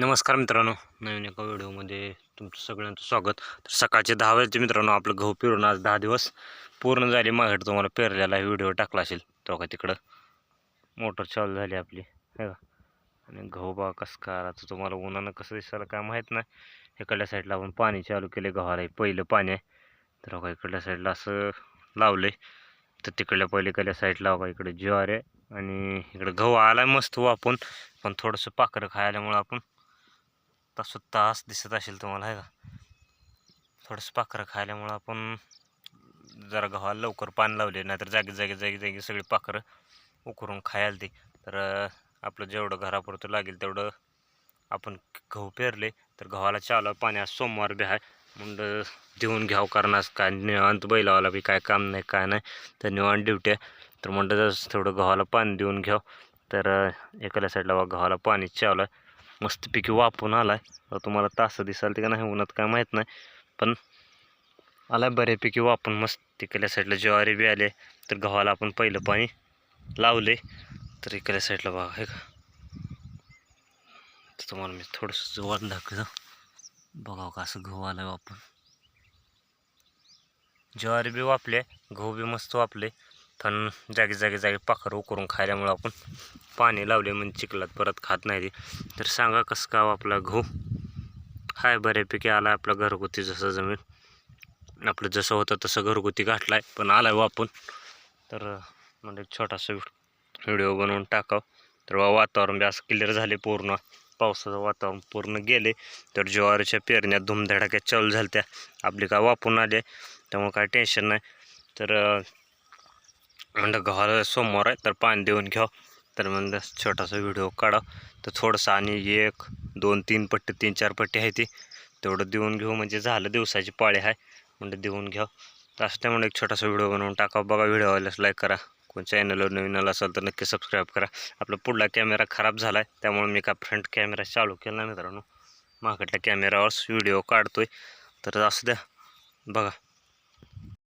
नमस्कार मित्रांनो नवीन एका व्हिडिओमध्ये तुमचं सगळ्यांचं स्वागत. तर सकाळचे दहा वाजते मित्रांनो आपलं गहू पेरून आज दहा दिवस पूर्ण झाले. माझ्याकडे तुम्हाला पेरलेला व्हिडिओ टाकला असेल तो का तिकडं? मोटर चालू झाली आपली है का आणि गहू बा कसं करायचं तुम्हाला उन्हानं कसं दिसायला काय माहीत नाही. इकडल्या साईडला आपण पाणी चालू केले गव्हाला पहिलं पाणी आहे. तर का इकडल्या साईडला असं लावलं आहे तर तिकडल्या पहिलीकडल्या साईडला बघा इकडे ज्वार आहे. आणि इकडे गहू आला मस्त वापून पण थोडंसं पाखरं खायल्यामुळं आपण तसं तास दिसत असेल तुम्हाला आहे का? थोडंसं पाखरं खायल्यामुळं आपण जरा गव्हाला लवकर पाणी लावले नाहीतर जागी जागी जागी जागी सगळी पाखरं उकरून खायला ती तर आपलं जेवढं घरापुरतं लागेल तेवढं आपण गहू पेरले तर गव्हाला चालू पाणी आज सोमवार बी आहे म्हणलं देऊन घ्यावं कारण आज काय निवांत बैलावाला बी काय काम नाही काय नाही. तर निवांत ड्युटी आहे. तर म्हणलं जर थोडं गव्हाला पाणी देऊन घ्यावं. तर एकल्या साईडला गव्हाला पाणी चावलं मस्तपैकी वापून आला आहे तुम्हाला तासं दिसाल ते का नाही उन्हात काय माहीत नाही. पण आला बऱ्यापैकी वापून मस्त. तिकडल्या साईडला ज्वारी बी आले. तर गव्हाला आपण पहिलं पाणी लावले. तर इकडल्या साईडला बघा हे का. तर तुम्हाला मी थोडंसं जवळ दाखवतो. बघा का असं गहू आलं वापून. ज्वारी बी वापले गहू बी मस्त वापले. पण जागी जागी जागी पाखर उकरून खायल्यामुळं आपण पाणी लावले म्हणजे चिखलात परत खात नाही ते. तर सांगा कसं का हो आपला गहू हाय बऱ्यापैकी आला आपला घरगुती जसं जमीन. आपलं जसं होतं तसं घरगुती गाठला आहे पण आला वापून हो तर म्हणजे एक छोटासा व्हिडिओ बनवून टाकावं. तर वातावरण बी असं क्लिअर झाले पूर्ण. पावसाचं वातावरण पूर्ण गेले तर ज्वारीच्या पेरण्या धुमधडाक्यात चालू झाल्या त्या आपली काय वापून आले त्यामुळे काय टेन्शन नाही. तर म्हणलं गव्हाला सोमवार आहे तर पाणी देऊन घ्या. तर म्हणलं छोटासा व्हिडिओ काढा. तर थोडंसं आणि एक दोन तीन पट्टी तीन चार पट्टी आहे ती. तेवढं देऊन घेऊ म्हणजे झालं दिवसाची पाळी आहे. म्हणलं देऊन घ्या. तर असं त्यामुळे एक छोटासा व्हिडिओ बनवून टाका बघा व्हिडिओ आल्यास लाईक करा. कोण चॅनलवर नवीन आला असेल तर नक्की सबस्क्राईब करा. आपला पुढला कॅमेरा खराब झाला आहे त्यामुळे मी का फ्रंट कॅमेरा चालू केला मित्रांनो. माकडल्या कॅमेरावर व्हिडिओ काढतोय. तर असं द्या. बघा.